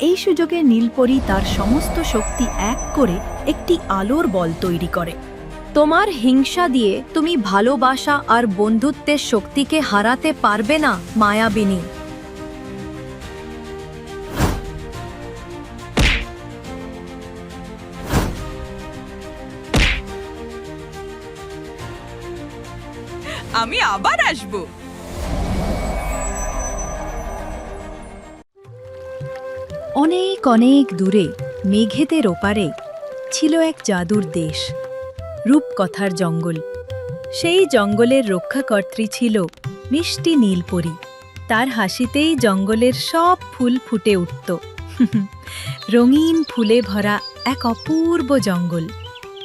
এই সুযোগে নীলপরি তার সমস্ত শক্তি এক করে একটি আলোর বল তৈরি করে। তোমার হিংসা দিয়ে তুমি ভালোবাসা আর বন্ধুত্বের শক্তিকে হারাতে পারবে না, মায়াবিনী। আমি আবার আসব। অনেক অনেক দূরে, মেঘেদের ওপারে ছিল এক জাদুর দেশ, রূপকথার জঙ্গল। সেই জঙ্গলের রক্ষাকর্ত্রী ছিল মিষ্টি নীলপরি। তার হাসিতেই জঙ্গলের সব ফুল ফুটে উঠত। রঙিন ফুলে ভরা এক অপূর্ব জঙ্গল।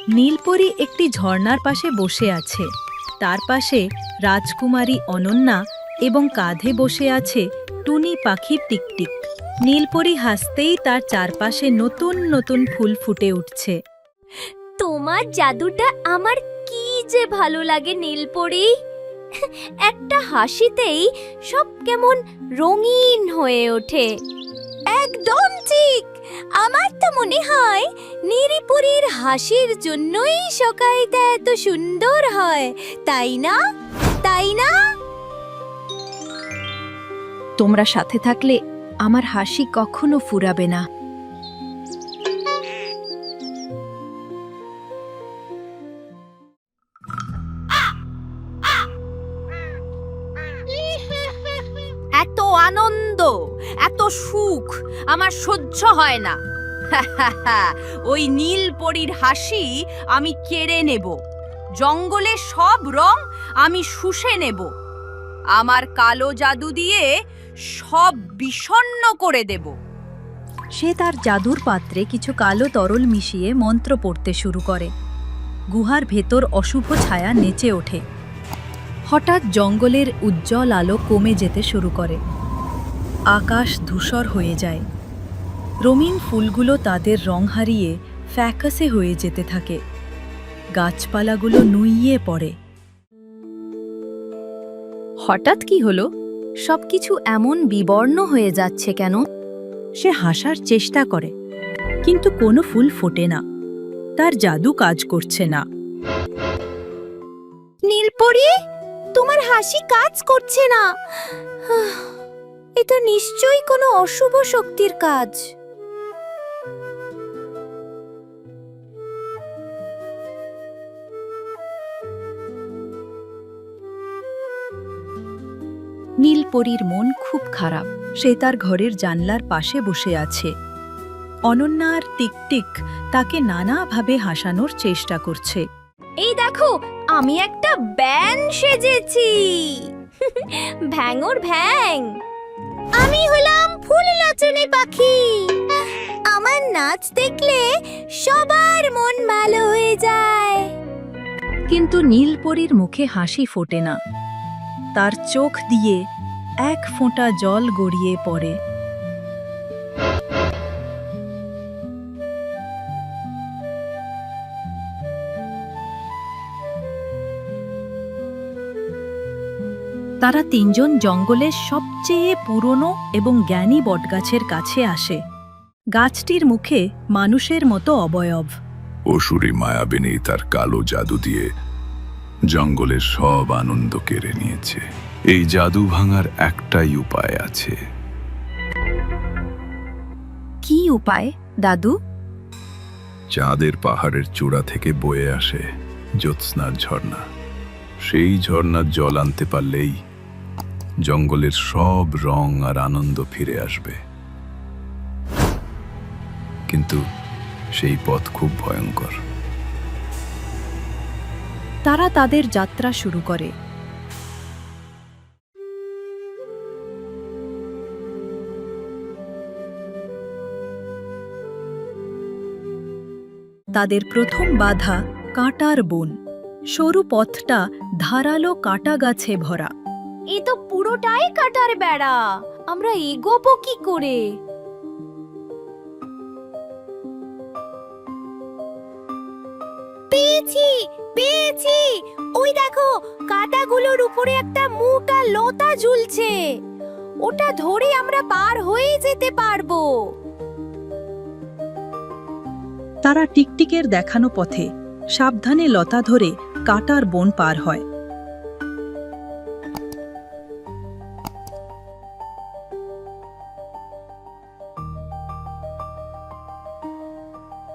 নীলপরি একটি ঝর্ণার পাশে বসে আছে। তার পাশে রাজকুমারী অনন্যা এবং কাঁধে বসে আছে টুনি পাখি টিকটিক। নীলপরি হাসতেই তার চারপাশে নতুন নতুন ফুল ফুটে উঠছে। তোমার জাদুটা আমার কি যে ভালো লাগে নীলপরি। একটা হাসিতেই সব কেমন রঙিন হয়ে ওঠে। একদম ঠিক। আমার তো মনে হয় নিরিপুরীর হাসির জন্যই সকালটা এত সুন্দর হয়। তাই না? তাই না? তোমরা সাথে থাকলে আমার হাসি কখনো ফুরাবে না। এত আনন্দ, এত সুখ, আমার সহ্য হয় না। ওই নীল পরীর হাসি আমি কেড়ে নেব। জঙ্গলে সব রং আমি শুষে নেব। আমার কালো জাদু দিয়ে সব বিষণ্ণ করে দেব। সে তার জাদুর পাত্রে কিছু কালো তরল মিশিয়ে মন্ত্র পড়তে শুরু করে। গুহার ভেতর অশুভ ছায়া নেচে ওঠে। হঠাৎ জঙ্গলের উজ্জ্বল আলো কমে যেতে শুরু করে। আকাশ ধূসর হয়ে যায়। রঙিন ফুলগুলো তাদের রং হারিয়ে ফ্যাকাসে হয়ে যেতে থাকে। গাছপালাগুলো নুইয়ে পড়ে। হঠাৎ কি হলো? সবকিছু এমন বিবর্ণ হয়ে যাচ্ছে কেন? সে হাসার চেষ্টা করে, কিন্তু কোনো ফুল ফোটে না। তার জাদু কাজ করছে না। নীলপরি, তোমার হাসি কাজ করছে না। এটা নিশ্চয়ই কোনো অশুভ শক্তির কাজ। নীলপরীর মন খুব খারাপ। সে তার ঘরের জানলার পাশে বসে আছে। অনন্যা আর টিকটিক তাকে নানাভাবে হাসানোর চেষ্টা করছে। এই দেখো আমি একটা ব্যান সেজেছি। ভ্যাঙর ভ্যাং। আমি হলাম ফুল নাচনে পাখি। আমার নাচ দেখলে সবার মন ভালো হয়ে যায়। কিন্তু নীলপরীর মুখে হাসি ফোটে না। তার চোখ দিয়ে এক ফোঁটা জল গড়িয়ে পড়ে। তারা তিনজন জঙ্গলের সবচেয়ে পুরনো এবং জ্ঞানী বটগাছের কাছে আসে। গাছটির মুখে মানুষের মতো অবয়ব। অসুরী মায়াবিনী তার কালো জাদু দিয়ে জঙ্গলের সব আনন্দ কেড়ে নিয়েছে। এই জাদু ভাঙার একটাই উপায় আছে। কি উপায় দাদু? চাঁদের পাহাড়ের চূড়া থেকে বয়ে আসে জ্যোৎস্নার ঝর্ণা। সেই ঝর্ণার জল আনতে পারলেই জঙ্গলের সব রং আর আনন্দ ফিরে আসবে। কিন্তু সেই পথ খুব ভয়ঙ্কর। তারা তাদের যাত্রা শুরু করে। তাদের প্রথম বাধা কাঁটার বন। সরু পথটা ধারালো কাঁটা গাছে ভরা। এ তো পুরোটাই কাটার বেড়া। আমরা এগোবো কি করে? পেয়েছি পেয়েছি। ওই দেখো, কাটাগুলোর উপরে একটা মোটা লতা ঝুলছে। ওটা ধরে আমরা পার হয়ে যেতে পারব। তারা টিকটিকের দেখানো পথে সাবধানে লতা ধরে কাটার বন পার হয়।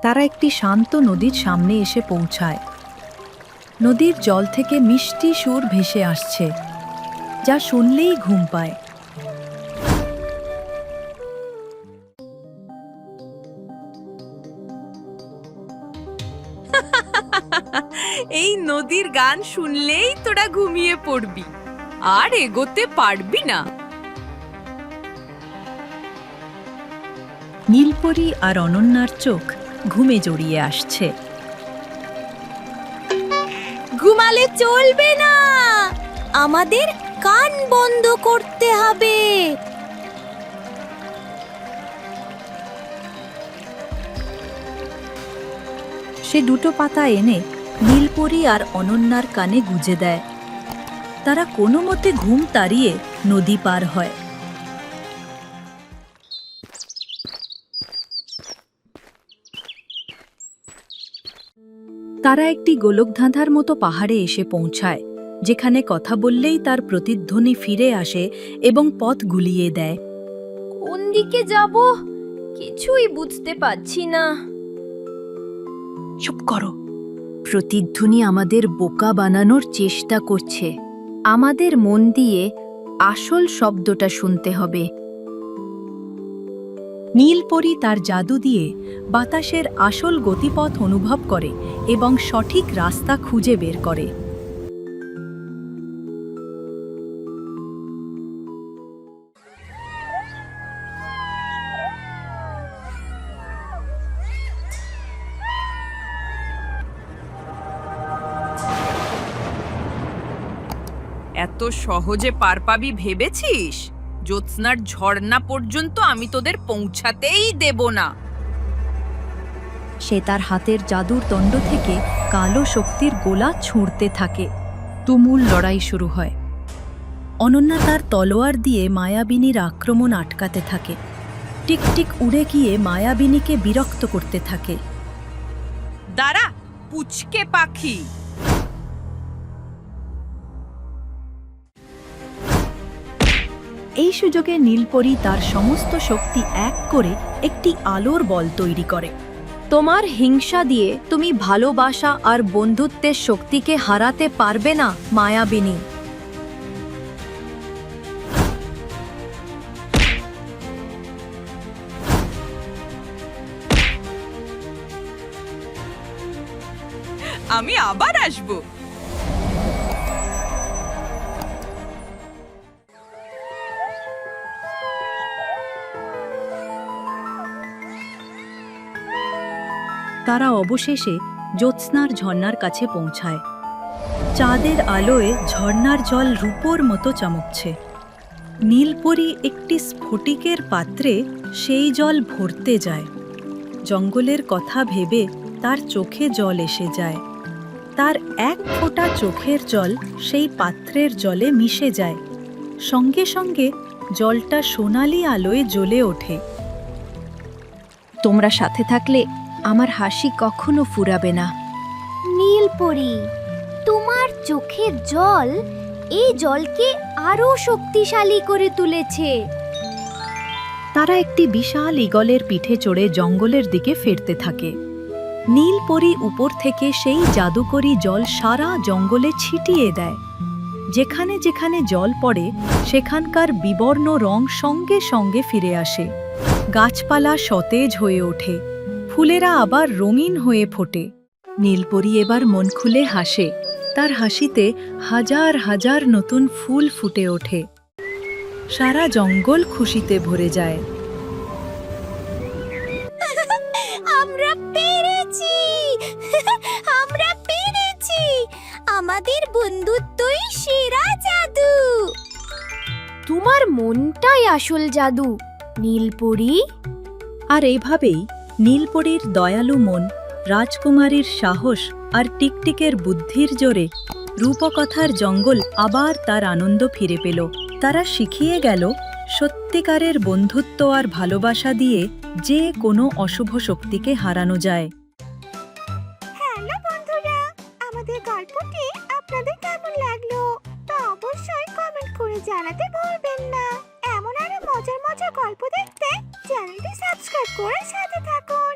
তারা একটি শান্ত নদীর সামনে এসে পৌঁছায়। নদীর জল থেকে মিষ্টি সুর ভেসে আসছে, যা শুনলেই ঘুম পায়। এই নদীর গান শুনলেই তোরা ঘুমিয়ে পড়বি। আর এগোতে পারবি না। নীলপরি আর অনন্যার চোখ ঘুমে জড়িয়ে আসছে। ঘুমালে চলবে না। আমাদের কান বন্ধ করতে হবে। সে দুটো পাতা এনে নীলপরি আর অনন্যার কানে গুজে দেয়। তারা কোনো মতে ঘুম তাড়িয়ে নদী পার হয়। তারা একটি গোলকধাঁধার মতো পাহাড়ে এসে পৌঁছায় যেখানে কথা বললেই তার প্রতিধ্বনি ফিরে আসে এবং পথ গুলিয়ে দেয়। কোন দিকে যাব? কিছুই বুঝতে পারছি না। চুপ করো। প্রতিধ্বনি আমাদের বোকা বানানোর চেষ্টা করছে। আমাদের মন দিয়ে আসল শব্দটা শুনতে হবে। নীলপরি তার জাদু দিয়ে বাতাসের আসল গতিপথ অনুভব করে এবং সঠিক রাস্তা খুঁজে বের করে। এত সহজে পার পাবি ভেবেছিস? জ্যোৎস্নার ঝর্ণা পর্যন্ত আমি তোদের পৌঁছাতেই দেব না। সে তার হাতের জাদুর দণ্ড থেকে কালো শক্তির গোলা ছুঁড়তে থাকে। তুমুল লড়াই শুরু হয়। অনন্যা তার তলোয়ার দিয়ে মায়াবিনীর আক্রমণ আটকাতে থাকে। টিকটিক উড়ে গিয়ে মায়াবিনীকে বিরক্ত করতে থাকে। দাঁড়া পুচকে পাখি। এই সুযোগে নীলপরি তার সমস্ত শক্তি এক করে একটি আলোর বল তৈরি করে। তোমার হিংসা দিয়ে তুমি ভালোবাসা আর বন্ধুত্বের শক্তিকে হারাতে পারবে না, মায়াবিনী। আমি আবার আসব। তারা অবশেষে জ্যোৎস্নার ঝর্ণার কাছে পৌঁছায়। চাঁদের আলোয় ঝর্ণার জল রূপোর মতো চমকছে। নীলপরি একটি স্ফটিকের পাত্রে সেই জল ভরতে যায়। জঙ্গলের কথা ভেবে তার চোখে জল এসে যায়। তার এক ফোঁটা চোখের জল সেই পাত্রের জলে মিশে যায়। সঙ্গে সঙ্গে জলটা সোনালি আলোয় জ্বলে ওঠে। তোমরা সাথে থাকলে আমার হাসি কখনো ফুরাবে না। নীলপরি তোমার চোখের জল এই জলকে আরও শক্তিশালী করে তুলেছে। তারা একটি বিশাল ইগলের পিঠে চড়ে জঙ্গলের দিকে ফিরতে থাকে। নীলপরি উপর থেকে সেই জাদুকরি জল সারা জঙ্গলে ছিটিয়ে দেয়। যেখানে যেখানে জল পড়ে সেখানকার বিবর্ণ রং সঙ্গে সঙ্গে ফিরে আসে। গাছপালা সতেজ হয়ে ওঠে। ফুলেরা আবার রঙিন হয়ে ফোটে। নীলপরি এবার মন খুলে হাসে। তার হাসিতে হাজার হাজার নতুন ফুল ফুটে ওঠে। সারা জঙ্গল খুশিতে ভরে যায়। আমরা পেরেছি! আমরা পেরেছি! আমাদের বন্ধুত্বই সেরা জাদু! তোমার মনটাই আসল জাদু নীলপরি। আর এইভাবেই নীলপরীর দয়ালু মন, রাজকুমারীর সাহস আর টিকটিকের বুদ্ধির জোরে রূপকথার জঙ্গল আবার তার আনন্দ ফিরে পেল। তারা শিখিয়ে গেল, সত্যিকারের বন্ধুত্ব আর ভালোবাসা দিয়ে যে কোনো অশুভ শক্তিকে হারানো যায়।